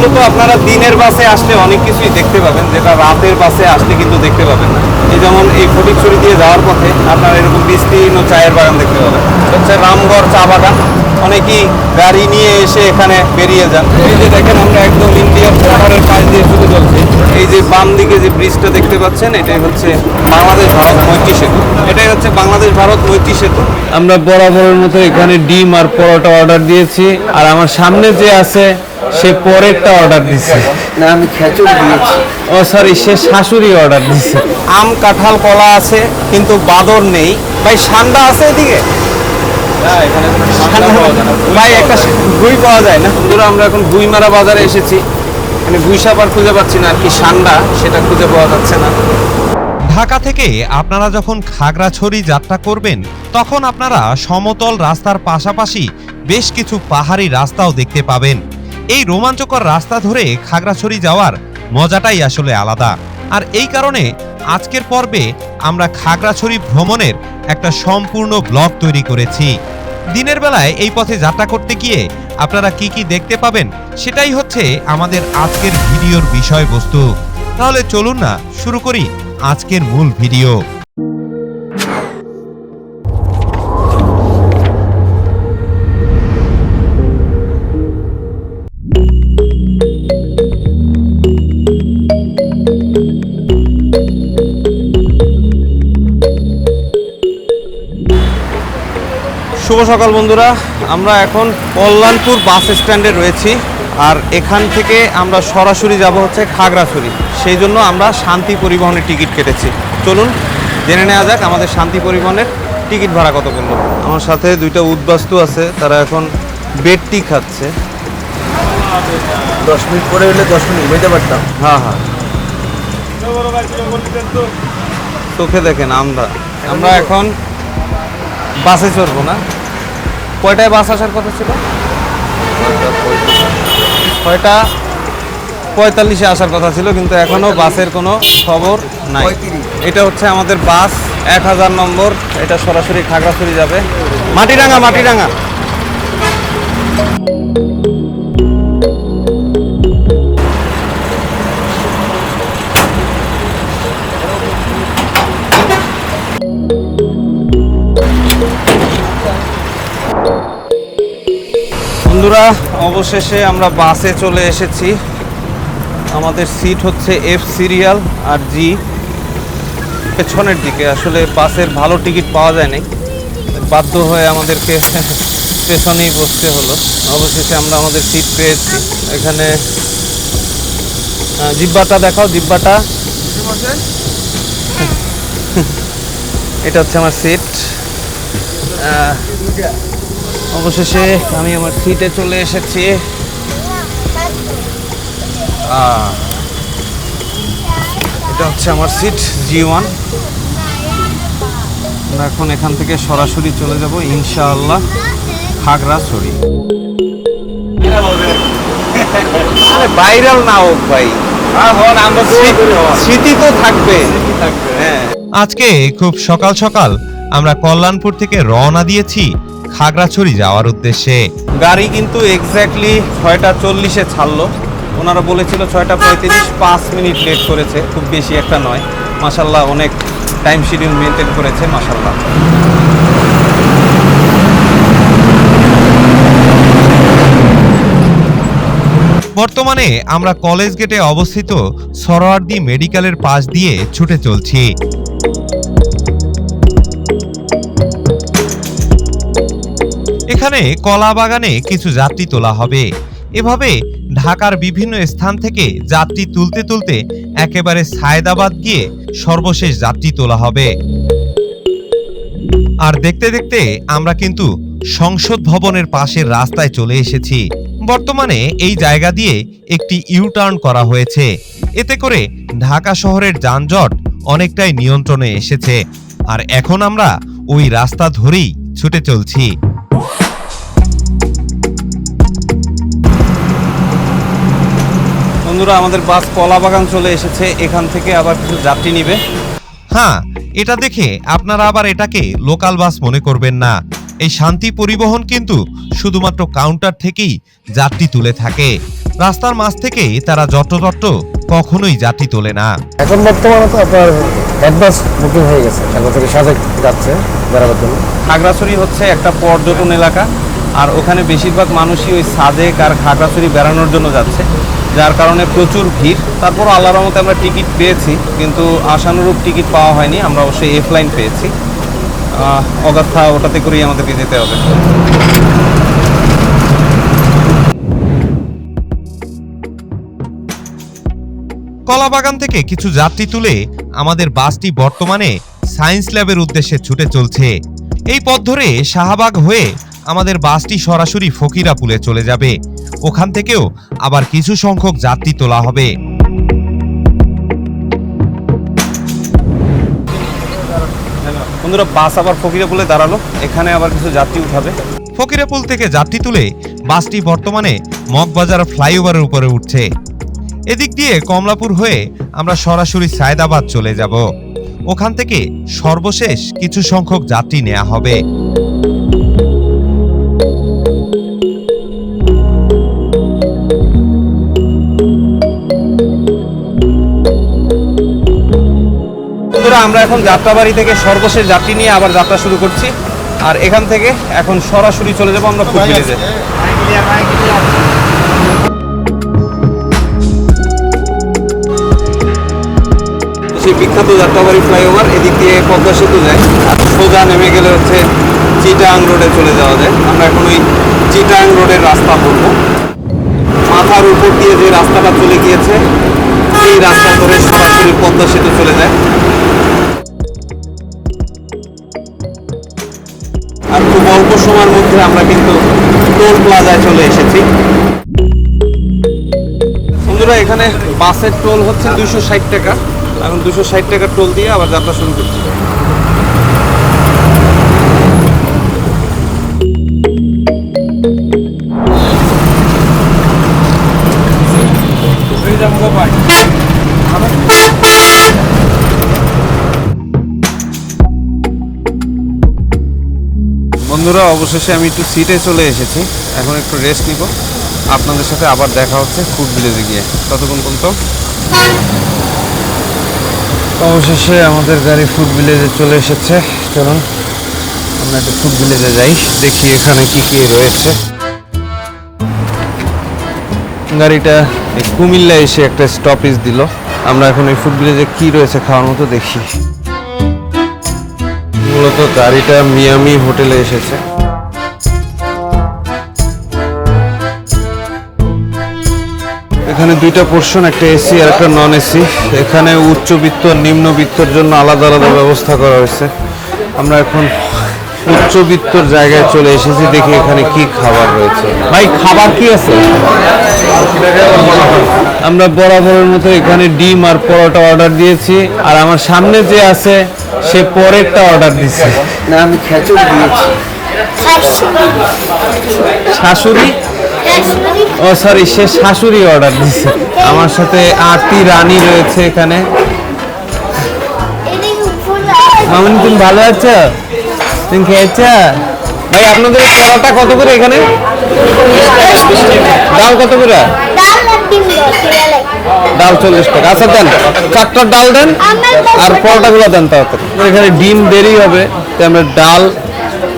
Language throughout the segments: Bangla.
মূলত আপনারা দিনের বাসে আসলে অনেক কিছুই দেখতে পাবেন, যেটা রাতের বাসে আসলে কিন্তু দেখতে পাবেন না। এই যেমন এই ফটিকছড়ি দিয়ে যাওয়ার পথে আপনারা এরকম বিস্তীর্ণ চায়ের বাগান দেখতে পাবেন। হচ্ছে রামগড় চা বাগান। অনেকেই গাড়ি নিয়ে এসে এখানে বেরিয়ে যান। এই যে দেখেন আমরা একদম ইন্ডিয়ার বর্ডারের পাশ দিয়ে শুরু চলছি এই যে বাম দিকে যে ব্রিজটা দেখতে পাচ্ছেন এটাই হচ্ছে বাংলাদেশ ভারত মৈত্রী সেতু। এটাই হচ্ছে বাংলাদেশ ভারত মৈত্রী সেতু। আমরা বরাবরের মতো এখানে ডিম আর পরোটা অর্ডার দিয়েছি। আর আমার সামনে যে আছে সে পরেরটা অর্ডার দিছে। না আমি খেচুড়ি দিয়েছি। ও সরি সে শাশুড়ি অর্ডার দিছে। আম কাঁঠাল কলা আছে কিন্তু বাদর নেই। ভাই সান্ডা আছে এদিকে? ভাই একটা গুই পাওয়া যায় না? বন্ধুরা আমরা এখন গুইমারা বাজারে এসেছি। মানে গুই সাপ আর খুঁজে পাচ্ছি না আর কি সান্ডা সেটা খুঁজে পাওয়া যাচ্ছে না। ঢাকা থেকে আপনারা যখন খাগড়াছড়ি যাত্রা করবেন তখন আপনারা সমতল রাস্তার পাশাপাশি বেশ কিছু পাহাড়ি রাস্তাও দেখতে পাবেন। এই রোমাঞ্চকর রাস্তা ধরে খাগড়াছড়ি যাওয়ার মজাটাই আসলে আলাদা। আর এই কারণে আজকের পর্বে আমরা খাগড়াছড়ি ভ্রমণের একটা সম্পূর্ণ ব্লগ তৈরি করেছি। দিনের বেলায় এই পথে যাত্রা করতে গিয়ে আপনারা কি কি দেখতে পাবেন সেটাই হচ্ছে আমাদের আজকের ভিডিওর বিষয়বস্তু। তাহলে চলুন না, শুরু করি আজকের মূল ভিডিও। শুভ সকাল বন্ধুরা। আমরা এখন কল্যাণপুর বাস স্ট্যান্ডে রয়েছি আর এখান থেকে আমরা সরাসরি যাব হচ্ছে খাগড়াছড়ি। সেই জন্য আমরা শান্তি পরিবহনের টিকিট কেটেছি। চলুন জেনে নেওয়া যাক আমাদের শান্তি পরিবহনের টিকিট ভাড়া কত পড়ল আমার সাথে দুইটা উদ্বাস্তু আছে তারা এখন বেডটি খাচ্ছে। দশ মিনিট পরে হলে দশ মিনিট ঘুমাইতে পারতাম। হ্যাঁ হ্যাঁ। চোখে দেখেন আমরা আমরা এখন বাসে চড়বো না। কয়টায় বাস আসার কথা ছিল? ছয়টা পঁয়তাল্লিশে আসার কথা ছিল কিন্তু এখনও বাসের কোনো খবর নাই। এটা হচ্ছে আমাদের বাস এক হাজার নম্বর এটা সরাসরি খাগড়াছড়ি যাবে। মাটিরাঙ্গা মাটিরাঙ্গা বন্ধুরা, অবশেষে আমরা বাসে চলে এসেছি। আমাদের সিট হচ্ছে এফ সিরিয়াল আর জি পেছনের দিকে, আসলে বাসের ভালো টিকিট পাওয়া যায় নাই বাধ্য হয়ে আমাদেরকে পেছনেই বসতে হলো। অবশেষে আমরা আমাদের সিট পেয়েছি। এখানে জিব্বাটা দেখাও, জিব্বাটা। এটা হচ্ছে আমার সিট অবশেষে আমি আমার সিটে চলে এসেছি। এটা হচ্ছে আমার সিট জি ওয়ান আমরা এখন এখান থেকে সরাসরি চলে যাব ইনশাআল্লাহ খাগড়াছড়ি। ভাইরাল না হোক ভাই। স্মৃ- স্মৃতি তো থাকবে। হ্যাঁ। আজকে খুব সকাল সকাল আমরা কল্যাণপুর থেকে রওনা দিয়েছি। খাগড়াছড়ি যাওয়ার উদ্দেশ্যে। গাড়ি কিন্তু এক্স্যাক্টলি ছয়টা চল্লিশে ছাড়লো। ওনারা বলেছিল ছয়টা পঁয়ত্রিশ পাঁচ মিনিট লেট করেছে। খুব বেশি একটা নয়। মাসাল্লাহ অনেক টাইম শিডিউল মেনটেন করেছে মাসাল্লাহ বর্তমানে আমরা কলেজ গেটে অবস্থিত সরোয়ার্দি মেডিকেলের পাশ দিয়ে ছুটে চলছি। এখানে কলা বাগানে কিছু যাত্রী তোলা হবে। এভাবে ঢাকার বিভিন্ন স্থান থেকে যাত্রী তুলতে তুলতে একেবারে সায়দাবাদ গিয়ে সর্বশেষ যাত্রী তোলা হবে। আর দেখতে দেখতে আমরা কিন্তু সংসদ ভবনের পাশের রাস্তায় চলে এসেছি। বর্তমানে এই জায়গা দিয়ে একটি ইউটার্ন করা হয়েছে। এতে করে ঢাকা শহরের যানজট অনেকটাই নিয়ন্ত্রণে এসেছে। আর এখন আমরা ওই রাস্তা ধরেই ছুটে চলছি। বন্ধুরা আমাদের বাস কলা বাগান চলে এসেছে। এখান থেকে আবার কিছু যাত্রী নিবে। হ্যাঁ এটা দেখে আপনারা আবার এটাকে লোকাল বাস মনে করবেন না। এই শান্তি পরিবহন কিন্তু শুধুমাত্র কাউন্টার থেকেই যাত্রী তুলে থাকে। রাস্তার মাঝ থেকে তারা যত্রতত্র কখনোই যাত্রী তোলে না। এখন বর্তমানে তো আপনার অ্যাডভান্স বুকিং হয়ে গেছে। এখন থেকে সাজেক যাচ্ছে বেড়াবার জন্য। খাগড়াছড়ি হচ্ছে একটা পর্যটন এলাকা আর ওখানে বেশিরভাগ মানুষই ওই সাজেক আর খাগড়াছড়ি বেড়ানোর জন্য যাচ্ছে। যার কারণে প্রচুর ভিড়। তারপর আল্লাহর রহমতে আমরা টিকিট পেয়েছি কিন্তু আশানুরূপ টিকিট পাওয়া হয়নি। আমরা অবশ্যই এফ লাইন পেয়েছি। আহ, অগাস্থা ওটাতে করেই আমাদেরকে যেতে হবে। কলাবাগান থেকে কিছু যাত্রী তুলে আমাদের বাসটি বর্তমানে সায়েন্স ল্যাবের উদ্দেশ্যে ছুটে চলছে। এই পথ ধরে শাহবাগ হয়ে আমাদের বাসটি সরাসরি ফকিরাপুলে চলে যাবে। ওখান থেকেও আবার কিছু সংখ্যক যাত্রী তোলা হবে। বন্ধুরা বাস আবার ফকিরাপুলে দাঁড়াল। এখানে আবার কিছু যাত্রী উঠাবে। ফকিরাপুল থেকে যাত্রী তুলে বাসটি বর্তমানে মগবাজার ফ্লাইওভারের উপরে উঠছে। এদিক দিয়ে কমলাপুর হয়ে আমরা সরাসরি সায়দাবাদ চলে যাব। ওখান থেকে সর্বশেষ কিছু সংখ্যক যাত্রী নেওয়া হবে। বন্ধুরা আমরা এখন যাত্রাবাড়ি থেকে সর্বশেষ যাত্রী নিয়ে আবার যাত্রা শুরু করছি। আর এখান থেকে এখন সরাসরি চলে যাব আমরা ফুড ভিলেজে সেই বিখ্যাত যাত্রাবাড়ি ফ্লাইওভার এদিক দিয়ে পদ্মা সেতু যায়। আর সোজা নেমে গেলে হচ্ছে চিটাং রোডে চলে যাওয়া যায়। আমরা এখন ওই চিটাং রোডের রাস্তা ধরবো। মাথার উপর দিয়ে যে রাস্তাটা চলে গিয়েছে সেই রাস্তা ধরে সরাসরি পদ্মা সেতু চলে যায়। খুব অল্প সময়ের মধ্যে আমরা কিন্তু টোল প্লাজায় চলে এসেছি। বন্ধুরা, এখানে বাসের টোল হচ্ছে দুশো ষাট টাকা। এখন দুশো ষাট টাকার টোল দিয়ে আবার যাত্রা শুরু করছি। বন্ধুরা, অবশেষে আমি একটু সিটে চলে এসেছি। এখন একটু রেস্ট নিব। আপনাদের সাথে আবার দেখা হচ্ছে ফুড ভিলেজে গিয়ে। ততক্ষণ পর্যন্ত অবশেষে আমাদের গাড়ি ফুড ভিলেজে চলে এসেছে। চলুন, আমরা একটু ফুড ভিলেজে যাই, দেখি এখানে কি কি রয়েছে। গাড়িটা কুমিল্লা এসে একটা স্টপেজ দিল। আমরা এখন এই ফুড ভিলেজে কি রয়েছে খাওয়ার মতো দেখি। মূলত গাড়িটা মিয়ামি হোটেলে এসেছে। এখানে দুইটা পোর্শন একটা এসি আর একটা নন এসি এখানে উচ্চবিত্ত, নিম্নবিত্তর জন্য আলাদা আলাদা ব্যবস্থা করা হয়েছে। আমরা এখন উচ্চবিত্তর জায়গায় চলে এসেছি দেখি এখানে কি খাবার রয়েছে। ভাই খাবার কি আছে? আমরা বরাবরের মতো এখানে ডিম আর পরোটা অর্ডার দিয়েছি আর আমার সামনে যে আছে সে পরেরটা অর্ডার দিছে। না আমি খেচুড়ি দিয়েছি। শাশুড়ি? ও সরি সে শাশুড়ি অর্ডার দিছে। আমার সাথে আরতি রানী রয়েছে এখানে। মামনি তুমি ভালো আছো? তুমি খেয়েছ? ভাই আপনাদের পরোটা কত করে এখানে? ডাল কত করে? ডাল চল্লিশ টাকা। আচ্ছা দেন চারটা ডাল দেন আর পরোটাগুলো দেন তাড়াতাড়ি। এখানে ডিম দেরি হবে তাই আমরা ডাল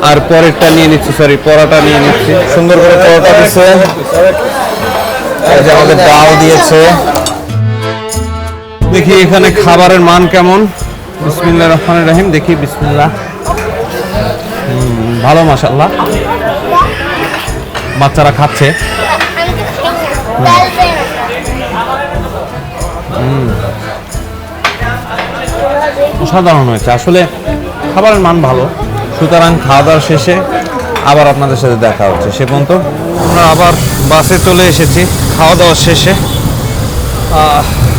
আর পরেরটা নিয়ে নিচ্ছি সরি পরোটা নিয়ে নিচ্ছি। সুন্দর করে পরোটা দিচ্ছে। আমাদের ডাল দিয়েছে। দেখি এখানে খাবারের মান কেমন। বিসমিল্লাহ রহমান রহিম দেখি বিসমিল্লাহ। হুম, ভালো মাসাল্লাহ বাচ্চারা খাচ্ছে। অসাধারণ হয়েছে। আসলে খাবারের মান ভালো। সুতরাং খাওয়া দাওয়ার শেষে আবার আপনাদের সাথে দেখা হচ্ছে। সে পর্যন্ত আমরা আবার বাসে চলে এসেছি। খাওয়া দাওয়ার শেষে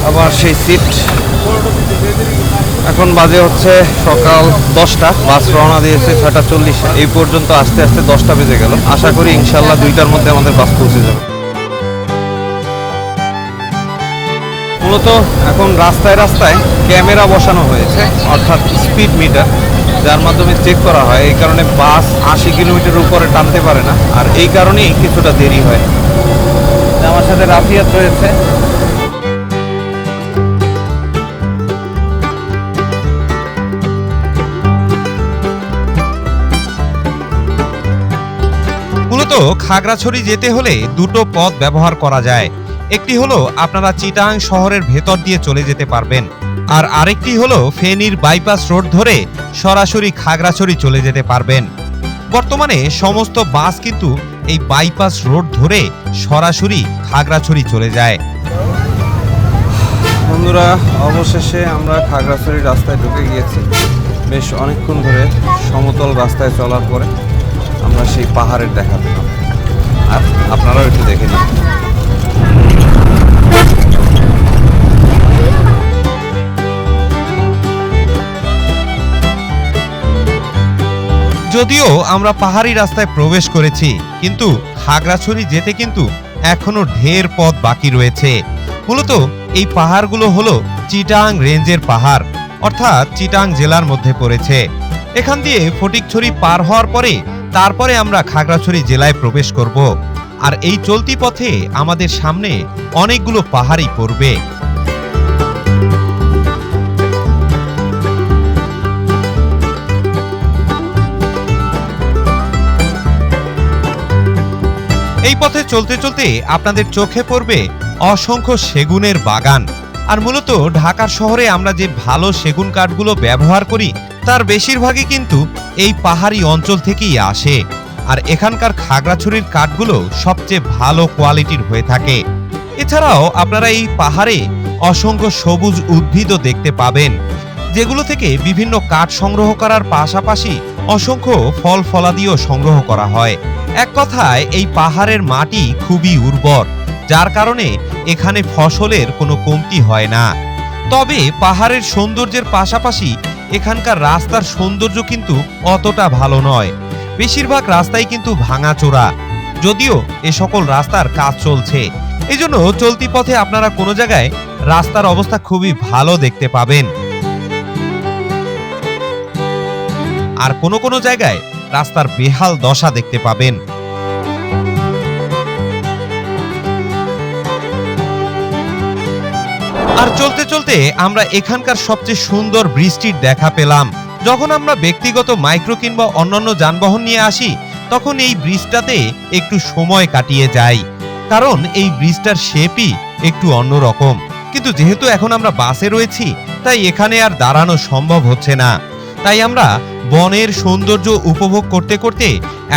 আবার সেই সিট এখন বাজে হচ্ছে সকাল দশটা, বাস রওনা দিয়েছে ছয়টা চল্লিশে। এই পর্যন্ত আস্তে আস্তে দশটা বেজে গেল। আশা করি ইনশাল্লাহ দুইটার মধ্যে আমাদের বাস পৌঁছে যাবে। মূলত এখন রাস্তায় রাস্তায় ক্যামেরা বসানো হয়েছে, অর্থাৎ স্পিড মিটার, যার মাধ্যমে চেক করা হয়। এই কারণে বাস আশি কিলোমিটার উপরে টানতে পারে না। আর এই কারণেই কিছুটা দেরি হয়। আমার সাথে রাফিয়াত রয়েছে। খাগড়াছড়ি যেতে হলে দুটো পথ ব্যবহার করা যায়। একটি হলো আপনারা চিটাং শহরের ভেতর দিয়ে চলে যেতে পারবেন, আর আরেকটি হলো ফেনীর বাইপাস রোড ধরে সরাসরি খাগড়াছড়ি চলে যেতে পারবেন। বর্তমানে সমস্ত বাস কিন্তু এই বাইপাস রোড ধরে সরাসরি খাগড়াছড়ি চলে যায়। বন্ধুরা, অবশেষে আমরা খাগড়াছড়ি রাস্তায় ঢুকে গিয়েছি। বেশ অনেকক্ষণ ধরে সমতল রাস্তায় চলার পরে। আমরা সেই পাহাড়ের দেখা পেলাম। আর আপনারাও একটু দেখে নিন। যদিও আমরা পাহাড়ি রাস্তায় প্রবেশ করেছি, কিন্তু খাগড়াছড়ি যেতে কিন্তু এখনও ঢের পথ বাকি রয়েছে। মূলত এই পাহাড়গুলো হলো চিটাং রেঞ্জের পাহাড়, অর্থাৎ চিটাং জেলার মধ্যে পড়েছে। এখান দিয়ে ফটিকছড়ি পার হওয়ার পরে তারপরে আমরা খাগড়াছড়ি জেলায় প্রবেশ করব। আর এই চলতি পথে আমাদের সামনে অনেকগুলো পাহাড়ই পড়বে। এই পথে চলতে চলতে আপনাদের চোখে পড়বে অসংখ্য সেগুনের বাগান। আর মূলত ঢাকার শহরে আমরা যে ভালো সেগুন কাঠগুলো ব্যবহার করি, তার বেশিরভাগই কিন্তু এই পাহাড়ি অঞ্চল থেকেই আসে। আর এখানকার খাগড়াছড়ির কাঠগুলো সবচেয়ে ভালো কোয়ালিটির হয়ে থাকে। এছাড়াও আপনারা এই পাহাড়ে অসংখ্য সবুজ উদ্ভিদও দেখতে পাবেন, যেগুলো থেকে বিভিন্ন কাঠ সংগ্রহ করার পাশাপাশি অসংখ্য ফল ফলাদিও সংগ্রহ করা হয়। এক কথায়, এই পাহাড়ের মাটি খুবই উর্বর, যার কারণে এখানে ফসলের কোনো কমতি হয় না। তবে পাহাড়ের সৌন্দর্যের পাশাপাশি এখানকার রাস্তার সৌন্দর্য কিন্তু অতটা ভালো নয়। বেশিরভাগ রাস্তাই কিন্তু ভাঙাচোরা। যদিও এ সকল রাস্তার কাজ চলছে। এজন্য চলতি পথে আপনারা কোনো জায়গায় রাস্তার অবস্থা খুবই ভালো দেখতে পাবেন। আর কোনো কোনো জায়গায় রাস্তার বেহাল দশা দেখতে পাবেন। আর চলতে চলতে আমরা এখানকার সবচেয়ে সুন্দর বৃষ্টির দেখা পেলাম। যখন আমরা ব্যক্তিগত মাইক্রো কিংবা অন্যান্য যানবাহন নিয়ে আসি, তখন এই ব্রিজটাতে একটু সময় কাটিয়ে যাই। কারণ এই ব্রিজটার শেপই একটু অন্যরকম। কিন্তু যেহেতু এখন আমরা বাসে রয়েছি, তাই এখানে আর দাঁড়ানো সম্ভব হচ্ছে না। তাই আমরা বনের সৌন্দর্য উপভোগ করতে করতে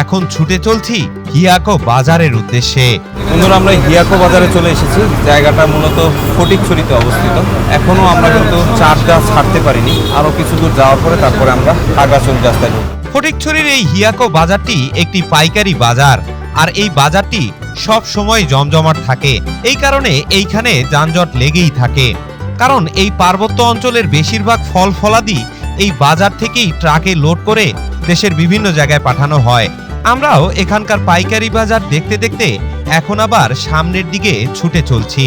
এখন ছুটে চলছি হিয়াকো বাজারের উদ্দেশ্যে। বন্ধুরা আমরা হিয়াকো বাজারে চলে এসেছি। জায়গাটা মূলত ফটিকছড়িতে অবস্থিত। এখনও আমরা কিন্তু চারটা ছাড়তে পারিনি। আরও কিছু দূর যাওয়ার পরে তারপরে আমরা খাগড়াছড়ি রাস্তায় ঢুকবো। ফটিকছড়ির এই হিয়াকো বাজারটি একটি পাইকারি বাজার আর এই বাজারটি সব সময় জমজমাট থাকে। এই কারণে এইখানে যানজট লেগেই থাকে। কারণ এই পার্বত্য অঞ্চলের বেশিরভাগ ফল ফলাদি এই বাজার থেকেই ট্রাকে লোড করে দেশের বিভিন্ন জায়গায় পাঠানো হয়। আমরাও এখানকার পাইকারি বাজার দেখতে দেখতে এখন আবার সামনের দিকে ছুটে চলছি।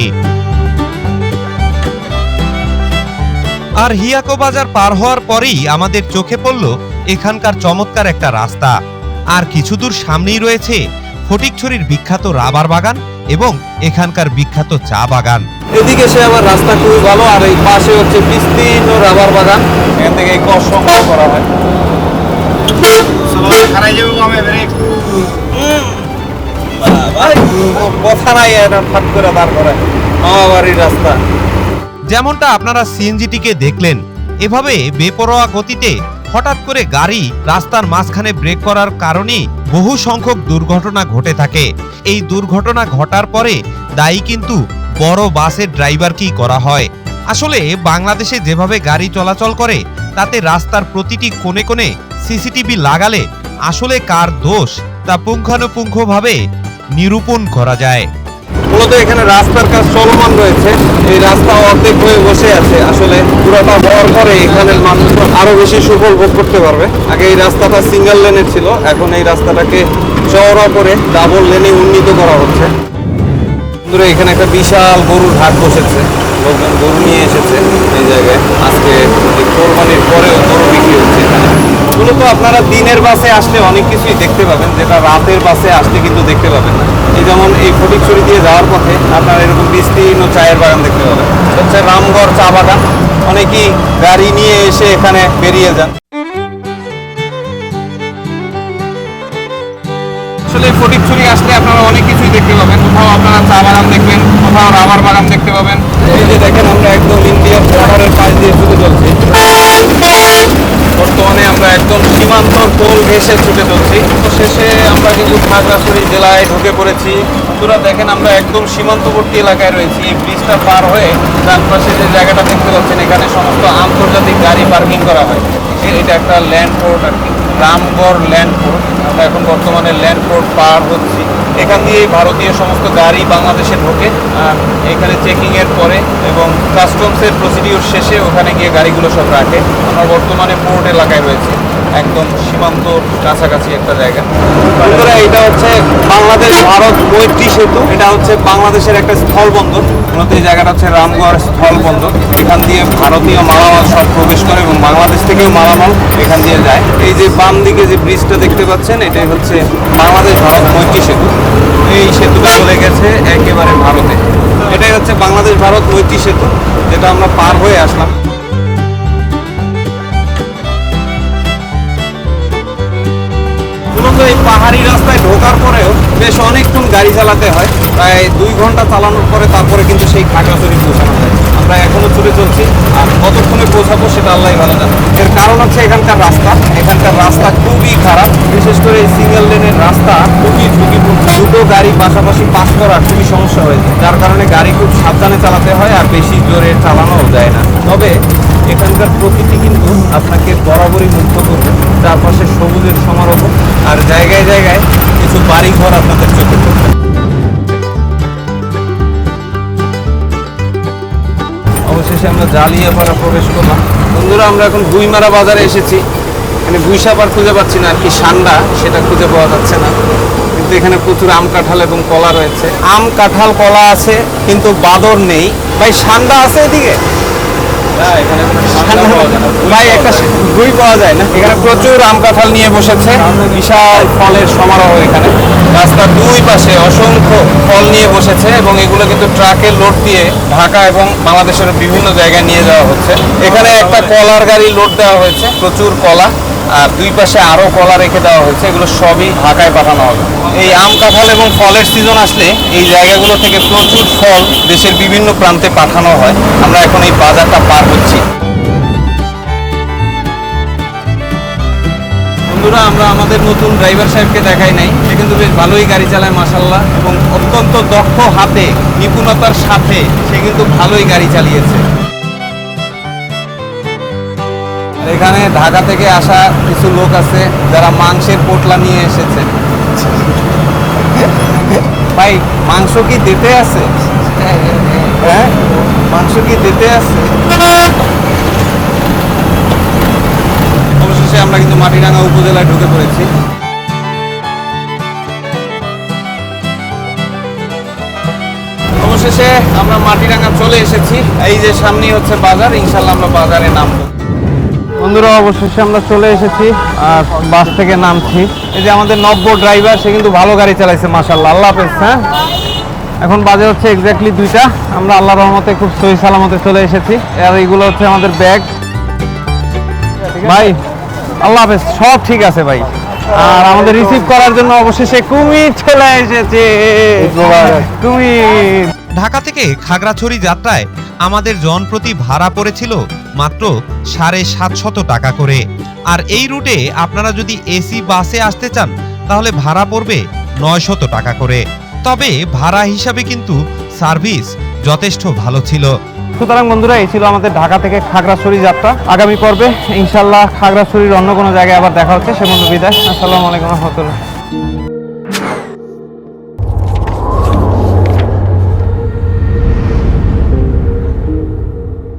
আর হিয়াকো বাজার পার হওয়ার পরেই আমাদের চোখে পড়ল এখানকার চমৎকার একটা রাস্তা। আর কিছু দূর সামনেই রয়েছে ফটিকছড়ির বিখ্যাত রাবার বাগান এবং এখানকার বিখ্যাত চা বাগান। এদিকে সে আবার রাস্তা খুবই ভালো আর এই পাশে হচ্ছে বিস্তীর্ণ রাবার বাগান। এখান থেকে এই কর সংগ্রহ করা হয়। ভাই, কথা নাই ফাট করে দাঁড় করে মামা বাড়ির রাস্তা। যেমনটা আপনারা সিএনজিটিকে দেখলেন এভাবে বেপরোয়া গতিতে হঠাৎ করে গাড়ি রাস্তার মাঝখানে ব্রেক করার কারণেই বহু সংখ্যক দুর্ঘটনা ঘটে থাকে। এই দুর্ঘটনা ঘটার পরে দায়ী কিন্তু বড় বাসের ড্রাইভারকেই করা হয়। আসলে বাংলাদেশে যেভাবে গাড়ি চলাচল করে, তাতে রাস্তার প্রতিটি কোণে কোণে সিসিটিভি লাগালে আসলে কার দোষ তা পুঙ্খানুপুঙ্খভাবে নিরূপণ করা যায়। মূলত এখানে রাস্তার কাজ চলমান রয়েছে। এই রাস্তা অর্ধেক হয়ে বসে আছে। আসলে পুরোটা হওয়ার পরে এখানের মানুষ আরও বেশি সুফল ভোগ করতে পারবে। আগে এই রাস্তাটা সিঙ্গেল লেনের ছিল। এখন এই রাস্তাটাকে চওড়া করে ডাবল লেনে উন্নীত করা হচ্ছে। এখানে একটা বিশাল গরুর হাট বসেছে। লোকজন গরু নিয়ে এসেছে এই জায়গায়। আজকে কোরবানির পরেও গরু বিক্রি হচ্ছে। মূলত আপনারা দিনের বাসে আসলে অনেক কিছুই দেখতে পাবেন। যেটা রাতের বাসে আসলে কিন্তু দেখতে পাবেন। না এই যেমন এই ফটিকছড়ি দিয়ে যাওয়ার পথে আপনারা এরকম বিস্তীর্ণ চায়ের বাগান দেখতে পাবেন। হচ্ছে রামগড় চা বাগান। অনেকেই গাড়ি নিয়ে এসে এখানে বেরিয়ে যান। আসলে ফটিকছড়ি আসলে আপনারা অনেক কিছুই দেখতে পাবেন। কোথাও আপনারা চা বাগান দেখবেন, কোথাও রাবার বাগান দেখতে পাবেন। এই যে দেখেন আমরা একদম ইন্ডিয়ার বর্ডারের পাশ দিয়ে ছুটে চলছি বর্তমানে আমরা একদম সীমান্তর কোল ঘেসে ছুটে চলছি। তো শেষে আমরা কিন্তু খাগড়াছড়ি জেলায় ঢুকে পড়েছি। বন্ধুরা, দেখেন আমরা একদম সীমান্তবর্তী এলাকায় রয়েছি। এই ব্রিজটা পার হয়ে ডান পাশে যে জায়গাটা দেখতে পাচ্ছেন, এখানে সমস্ত আন্তর্জাতিক গাড়ি পার্কিং করা হয়। এটা একটা ল্যান্ড পোর্ট আর কি। রামগড় ল্যান্ড পোর্ট আমরা এখন বর্তমানে ল্যান্ড পোর্ট পার হচ্ছি। এখান দিয়ে ভারতীয় সমস্ত গাড়ি বাংলাদেশে ঢোকে। এখানে চেকিং এর পরে এবং কাস্টমসের প্রসিডিউর শেষে ওখানে গিয়ে গাড়িগুলো সব রাখে। আমরা বর্তমানে পোর্ট এলাকায় রয়েছে। একদম সীমান্ত কাছাকাছি একটা জায়গা। বন্ধুরা, এটা হচ্ছে বাংলাদেশ ভারত মৈত্রী সেতু। এটা হচ্ছে বাংলাদেশের একটা স্থল বন্দর মূলত এই জায়গাটা হচ্ছে রামগড় স্থল বন্দর এখান দিয়ে ভারতীয় মালামাল সব প্রবেশ করে এবং বাংলাদেশ থেকেও মালামাল এখান দিয়ে যায়। এই যে বাম দিকে যে ব্রিজটা দেখতে পাচ্ছেন, এটাই হচ্ছে বাংলাদেশ ভারত মৈত্রী সেতু। এই সেতুটা চলে গেছে একেবারে ভারতে। এটাই হচ্ছে বাংলাদেশ ভারত মৈত্রী সেতু, যেটা আমরা পার হয়ে আসলাম। মূলত এই পাহাড়ি রাস্তায় ঢোকার পরেও বেশ অনেকক্ষণ গাড়ি চালাতে হয়। প্রায় দুই ঘণ্টা চালানোর পরে তারপরে কিন্তু সেই খাগড়াছড়ি পৌঁছানো যায় আমরা এখনও ছুটে চলছি আর কতক্ষণে পৌঁছাবো সেটা আল্লাহ ভালো জানে। এর কারণ হচ্ছে এখানকার রাস্তা। এখানকার রাস্তা খুবই খারাপ। বিশেষ করে এই সিঙ্গেল লেনের রাস্তা খুবই ঝুঁকিপূর্ণ। দুটো গাড়ি পাশাপাশি পাস করা খুবই সমস্যা হয়েছে। যার কারণে গাড়ি খুব সাবধানে চালাতে হয় আর বেশি জোরে চালানোও যায় না। তবে এখানকার প্রকৃতি কিন্তু আপনাকে বরাবরই মুগ্ধ করবে। চারপাশে সবুজের সমারোহ। আর জায়গায় জায়গায় কিছু বাড়ি ঘর আপনাদের চোখে অবশেষে আমরা জালিয়াপাড়া প্রবেশ করলাম। বন্ধুরা, আমরা এখন গুইমারা বাজারে এসেছি। এখানে গুইসাপার খুঁজে পাচ্ছি না, আর কি সান্ডা, সেটা খুঁজে পাওয়া যাচ্ছে না। কিন্তু এখানে প্রচুর আম কাঁঠাল এবং কলা রয়েছে। আম, কাঁঠাল, কলা আছে, কিন্তু বাদর নেই। ভাই, সান্ডা আছে এদিকে? ভাই একটা বই পাওয়া যায় না? এখানে প্রচুর আম কাঁঠাল নিয়ে বসেছে। বিশাল ফলের সমারোহ এখানে। রাস্তার দুই পাশে অসংখ্য ফল নিয়ে বসেছে এবং এগুলো কিন্তু ট্রাকে লোড দিয়ে ঢাকা এবং বাংলাদেশের বিভিন্ন জায়গায় নিয়ে যাওয়া হচ্ছে। এখানে একটা কলার গাড়ি লোড দেওয়া হয়েছে। প্রচুর কলা। আর দুই পাশে আরও কলা রেখে দেওয়া হয়েছে, এগুলো সবই ঢাকায় পাঠানো হবে। এই আম, কাঁঠাল এবং ফলের সিজন আসলে এই জায়গাগুলো থেকে প্রচুর ফল দেশের বিভিন্ন প্রান্তে পাঠানো হয়। আমরা এখন এই বাজারটা পার হচ্ছি। বন্ধুরা, আমরা আমাদের নতুন ড্রাইভার সাহেবকে দেখাই নাই। সে কিন্তু বেশ ভালোই গাড়ি চালায় মাসাল্লাহ এবং অত্যন্ত দক্ষ হাতে, নিপুণতার সাথে সে কিন্তু ভালোই গাড়ি চালিয়েছে। এখানে ঢাকা থেকে আসা কিছু লোক আছে যারা মাংসের পোটলা নিয়ে এসেছে। ভাই, মাংস কি দিতে আছে? হ্যাঁ মাংস কি দিতে আছে? অবশেষে আমরা কিন্তু মাটিরাঙ্গা উপজেলায় ঢুকে পড়েছি। অবশেষে আমরা মাটিরাঙ্গা চলে এসেছি। এই যে সামনেই হচ্ছে বাজার, ইনশাল্লাহ আমরা বাজারে নামবো। বন্ধুরা অবশেষে আমরা চলে এসেছি আর বাস থেকে নামছি। এই যে আমাদের নব্য ড্রাইভার সে কিন্তু ভালো গাড়ি চালাইছে মাশাল্লাহ আল্লাহ হাফেজ হ্যাঁ? এখন বাজে হচ্ছে এক্স্যাক্টলি দুইটা। আমরা আল্লাহ রহমতে খুব সহি সালামতে চলে এসেছি। আর এইগুলো হচ্ছে আমাদের ব্যাগ ভাই আল্লাহ হাফেজ সব ঠিক আছে ভাই। আর আমাদের রিসিভ করার জন্য অবশেষে কুমির চলে এসেছে। কুমির। ঢাকা থেকে খাগড়াছড়ি যাত্রায় আমাদের জনপ্রতি ভাড়া পড়েছিল মাত্র সাড়ে সাতশত টাকা করে। আর এই রুটে আপনারা যদি এসি বাসে আসতে চান, তাহলে ভাড়া পড়বে নয়শত টাকা করে। তবে ভাড়া হিসাবে কিন্তু সার্ভিস যথেষ্ট ভালো ছিল। সুতরাং বন্ধুরা, এই ছিল আমাদের ঢাকা থেকে খাগড়াছড়ি যাত্রা। আগামী পর্বে ইনশাল্লাহ খাগড়াছড়ির অন্য কোনো জায়গায় আবার দেখা হচ্ছে। সে বন্ধু বিদায়। আসসালামু আলাইকুম রহমতুল্লাহ।